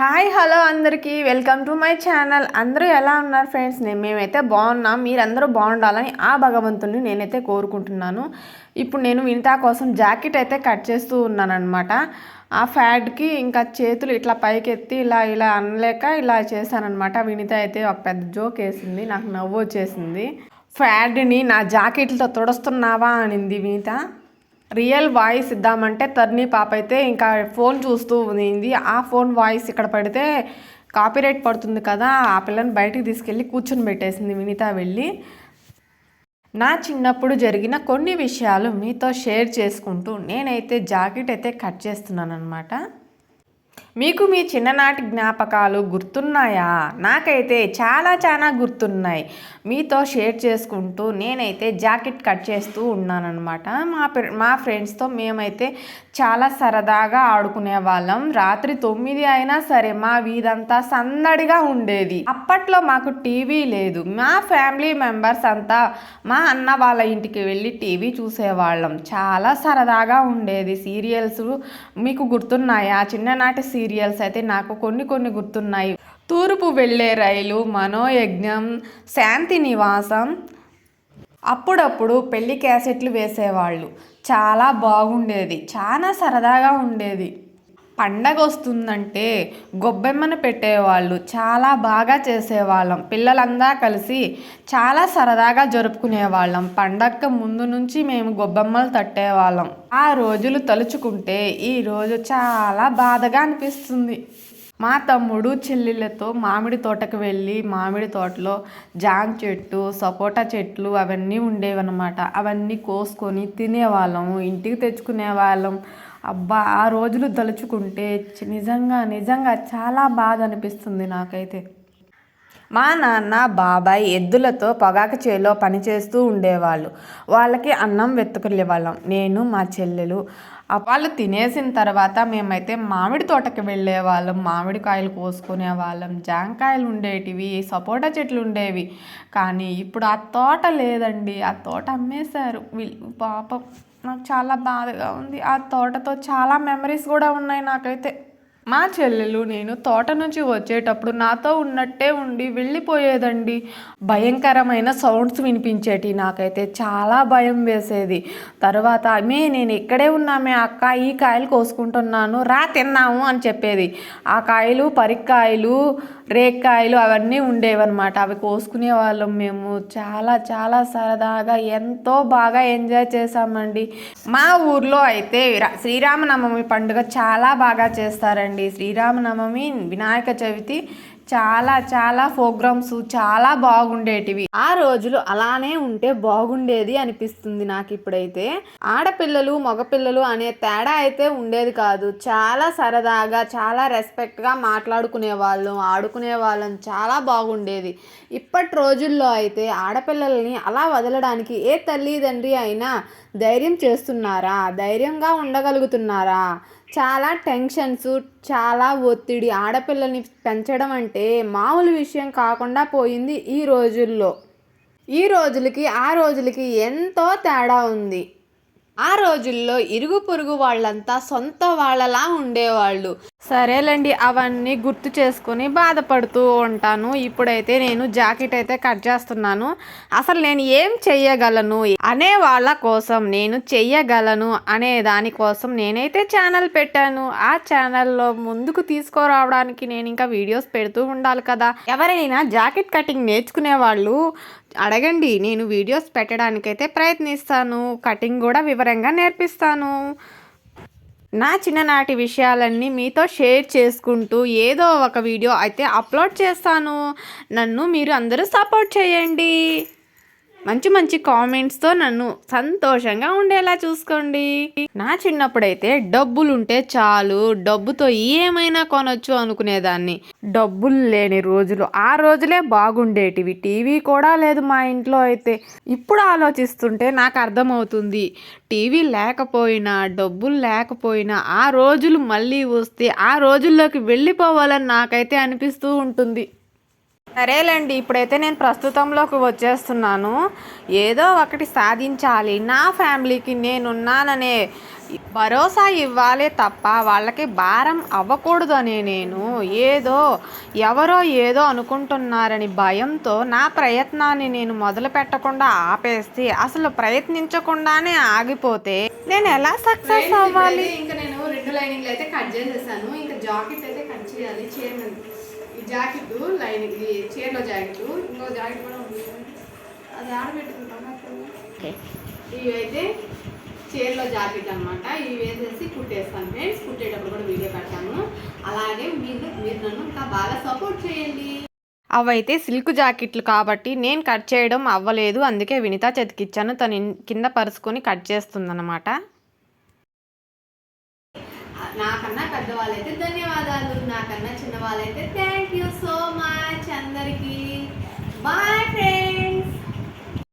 Hi hello అందరికీ. Welcome to my channel. అందరూ ఎలా ఉన్నారు ఫ్రెండ్స్? నేను మేమైతే బాగున్నాం. మీరందరూ బాగుండాలని ఆ భగవంతుని నేనైతే కోరుకుంటున్నాను. ఇప్పుడు నేను వినితా కోసం జాకెట్ అయితే కట్ చేస్తూ ఉన్నాను అనమాట ఆ ఫ్యాడ్కి ఇంకా చేతులు ఇట్లా పైకెత్తి ఇలా ఇలా అనలేక ఇలా చేశానమాట వినిత అయితే ఒక పెద్ద జోక్ వేసింది. నాకు నవ్వు వచ్చేసింది. ఫ్యాడ్ని నా జాకెట్లతో తుడుస్తున్నావా? అనింది వినిత. రియల్ వాయిస్ ఇద్దామంటే తర్ని పాప అయితే ఇంకా ఫోన్ చూస్తూ ఉంది. ఆ ఫోన్ వాయిస్ ఇక్కడ పడితే కాపీరైట్ పడుతుంది కదా. ఆ పిల్లని బయటికి తీసుకెళ్ళి కూర్చొని పెట్టేసింది వినిత వెళ్ళి. నా చిన్నప్పుడు జరిగిన కొన్ని విషయాలు మీతో షేర్ చేసుకుంటూ నేనైతే జాకెట్ అయితే కట్ చేస్తున్నాను అనమాట మీకు మీ చిన్ననాటి జ్ఞాపకాలు గుర్తున్నాయా? నాకైతే చాలా చాలా గుర్తున్నాయి. మీతో షేర్ చేసుకుంటూ నేనైతే జాకెట్ కట్ చేస్తూ ఉన్నానన్నమాట. మా మా ఫ్రెండ్స్తో మేమైతే చాలా సరదాగా ఆడుకునే వాళ్ళం. రాత్రి తొమ్మిది అయినా సరే మా వీధంతా సందడిగా ఉండేది. అప్పట్లో మాకు టీవీ లేదు. మా ఫ్యామిలీ మెంబర్స్ అంతా మా అన్న వాళ్ళ ఇంటికి వెళ్ళి టీవీ చూసేవాళ్ళం. చాలా సరదాగా ఉండేది. సీరియల్స్ మీకు గుర్తున్నాయా? చిన్ననాటి సీరియల్ సీరియల్స్ అయితే నాకు కొన్ని కొన్ని గుర్తున్నాయి. తూర్పు వెళ్ళే రైలు మనోయజ్ఞం శాంతి నివాసం. అప్పుడప్పుడు పెళ్ళి క్యాసెట్లు వేసేవాళ్ళు. చాలా బాగుండేది. చాలా సరదాగా ఉండేది. పండగ వస్తుందంటే గొబ్బెమ్మను పెట్టేవాళ్ళు చాలా బాగా చేసేవాళ్ళం. పిల్లలందా కలిసి చాలా సరదాగా జరుపుకునేవాళ్ళం. పండగ ముందు నుంచి మేము గొబ్బెమ్మలు తట్టేవాళ్ళం. ఆ రోజులు తలుచుకుంటే ఈ రోజు చాలా బాధగా అనిపిస్తుంది. మా తమ్ముడు చెల్లెళ్ళతో మామిడి తోటకు వెళ్ళి మామిడి తోటలో జామ చెట్టు సపోటా చెట్లు అవన్నీ ఉండేవన్నమాట. అవన్నీ కోసుకొని తినేవాళ్ళము ఇంటికి తెచ్చుకునేవాళ్ళం. అబ్బా ఆ రోజులు తలుచుకుంటే నిజంగా నిజంగా చాలా బాధ అనిపిస్తుంది నాకైతే. మా నాన్న బాబాయ్ ఎద్దులతో పొగాకు చేలో పనిచేస్తూ ఉండేవాళ్ళు. వాళ్ళకి అన్నం వెతుకులేవాళ్ళం నేను మా చెల్లెలు వాళ్ళు తినేసిన తర్వాత మేమైతే మామిడి తోటకి వెళ్ళే వాళ్ళం మామిడికాయలు కోసుకునే వాళ్ళం జాంకాయలు ఉండేటివి సపోటా చెట్లు ఉండేవి. కానీ ఇప్పుడు ఆ తోట లేదండి. ఆ తోట అమ్మేశారు. వీళ్ళు పాపం నాకు చాలా బాధగా ఉంది. ఆ తోటతో చాలా మెమరీస్ కూడా ఉన్నాయి నాకైతే. మా చెల్లెలు నేను తోట నుంచి వచ్చేటప్పుడు నాతో ఉన్నట్టే ఉండి వెళ్ళిపోయేదండి. భయంకరమైన సౌండ్స్ వినిపించేటి నాకైతే చాలా భయం వేసేది. తర్వాత మే నేను ఇక్కడే ఉన్నామే అక్క ఈ కాయలు కోసుకుంటున్నాను రా తిన్నాము అని చెప్పేది. ఆ కాయలు పరిక్కాయలు రేక్కాయలు అవన్నీ ఉండేవన్నమాట. అవి కోసుకునే వాళ్ళం మేము. చాలా చాలా సరదాగా ఎంతో బాగా ఎంజాయ్ చేసామండి మా ఊర్లో అయితే శ్రీరామనవమి పండుగ చాలా బాగా చేస్తారండి. శ్రీరామనవమి వినాయక చవితి చాలా చాలా ప్రోగ్రామ్స్ చాలా బాగుండేటివి. ఆ రోజులు అలానే ఉంటే బాగుండేది అనిపిస్తుంది నాకు ఇప్పుడైతే. ఆడపిల్లలు మగపిల్లలు అనే తేడా అయితే ఉండేది కాదు. చాలా సరదాగా చాలా రెస్పెక్ట్గా మాట్లాడుకునే వాళ్ళం ఆడుకునే వాళ్ళం చాలా బాగుండేది. ఇప్పటి రోజుల్లో అయితే ఆడపిల్లల్ని అలా వదలడానికి ఏ తల్లిదండ్రి అయినా ధైర్యం చేస్తున్నారా? ధైర్యంగా ఉండగలుగుతున్నారా? చాలా టెన్షన్స్ చాలా ఒత్తిడి. ఆడపిల్లల్ని పెంచడం అంటే మామూలు విషయం కాకుండా పోయింది ఈ రోజుల్లో. ఈ రోజులకి ఆ రోజులకి ఎంతో తేడా ఉంది. ఆ రోజుల్లో ఇరుగు పొరుగు వాళ్ళంతా సొంత వాళ్ళలా ఉండేవాళ్ళు. సరేలేండి అవన్నీ గుర్తు చేసుకొని బాధపడుతూ ఉంటాను. ఇప్పుడైతే నేను జాకెట్ అయితే కట్ చేస్తున్నాను. అసలు నేను ఏం చెయ్యగలను? అనే వాళ్ళ కోసం నేను చెయ్యగలను అనే దానికోసం నేనైతే ఛానల్ పెట్టాను. ఆ ఛానల్లో ముందుకు తీసుకురావడానికి నేను ఇంకా వీడియోస్ పెడుతూ ఉండాలి కదా. ఎవరైనా జాకెట్ కటింగ్ నేర్చుకునే వాళ్ళు అడగండి. నేను వీడియోస్ పెట్టడానికైతే ప్రయత్నిస్తాను. కటింగ్ కూడా వివరంగా నేర్పిస్తాను. నా చిన్ననాటి విషయాలన్నీ మీతో షేర్ చేసుకుంటూ ఏదో ఒక వీడియో అయితే అప్లోడ్ చేస్తాను. నన్ను మీరు అందరూ సపోర్ట్ చేయండి. మంచి మంచి కామెంట్స్తో నన్ను సంతోషంగా ఉండేలా చూసుకోండి. నా చిన్నప్పుడైతే డబ్బులుంటే చాలు డబ్బుతో ఏమైనా కొనొచ్చు అనుకునేదాన్ని. డబ్బులు లేని రోజులు ఆ రోజులే బాగుండేటివి. టీవీ కూడా లేదు మా ఇంట్లో అయితే. ఇప్పుడు ఆలోచిస్తుంటే నాకు అర్థమవుతుంది. టీవీ లేకపోయినా డబ్బులు లేకపోయినా ఆ రోజులు మళ్ళీ వస్తే ఆ రోజుల్లోకి వెళ్ళిపోవాలని నాకైతే అనిపిస్తూ ఉంటుంది. సరేలేండి ఇప్పుడైతే నేను ప్రస్తుతంలోకి వచ్చేస్తున్నాను. ఏదో ఒకటి సాధించాలి. నా ఫ్యామిలీకి నేనున్నాననే భరోసా ఇవ్వాలే తప్ప వాళ్ళకి భారం అవ్వకూడదని నేను. ఏదో ఎవరో ఏదో అనుకుంటున్నారని భయంతో నా ప్రయత్నాన్ని నేను మొదలు పెట్టకుండా ఆపేస్తే అసలు ప్రయత్నించకుండానే ఆగిపోతే నేను ఎలా సక్సెస్ అవ్వాలి? ఇంకా నేను రెండు లైనింగ్లు అయితే కట్ చేసేసాను. ఇంకా జాకెట్ అయితే కట్ చేయాలి చీర. ఈ జాకెట్ లైనింగ్ ఈ చీరలో జాకెట్ ఇంకో జాకెట్ కూడా ఉంది. అది ఆడబెట్టుకుంటాను ఇవి అయితే చీరలో జాకెట్ అన్నమాట. ఇవి వేసేసి కుట్టేస్తాను. ఫ్రెండ్స్ కుట్టేటప్పుడు కూడా వీడియో పెడతాను. అలాగే మీరు మీరు నన్ను ఇంకా బాగా సపోర్ట్ చేయండి. అవైతే సిల్క్ జాకెట్లు కాబట్టి నేను కట్ చేయడం అవ్వలేదు. అందుకే వినిత చెతికిచ్చాను. తను కింద పరుచుకొని కట్ చేస్తుందన్నమాట. నాకన్నా పెద్దవాళ్ళైతే ధన్యవాదాలు నాకన్నా చిన్నవాళ్ళైతే థ్యాంక్ యూ సో మచ్ అందరికీ. బాయ్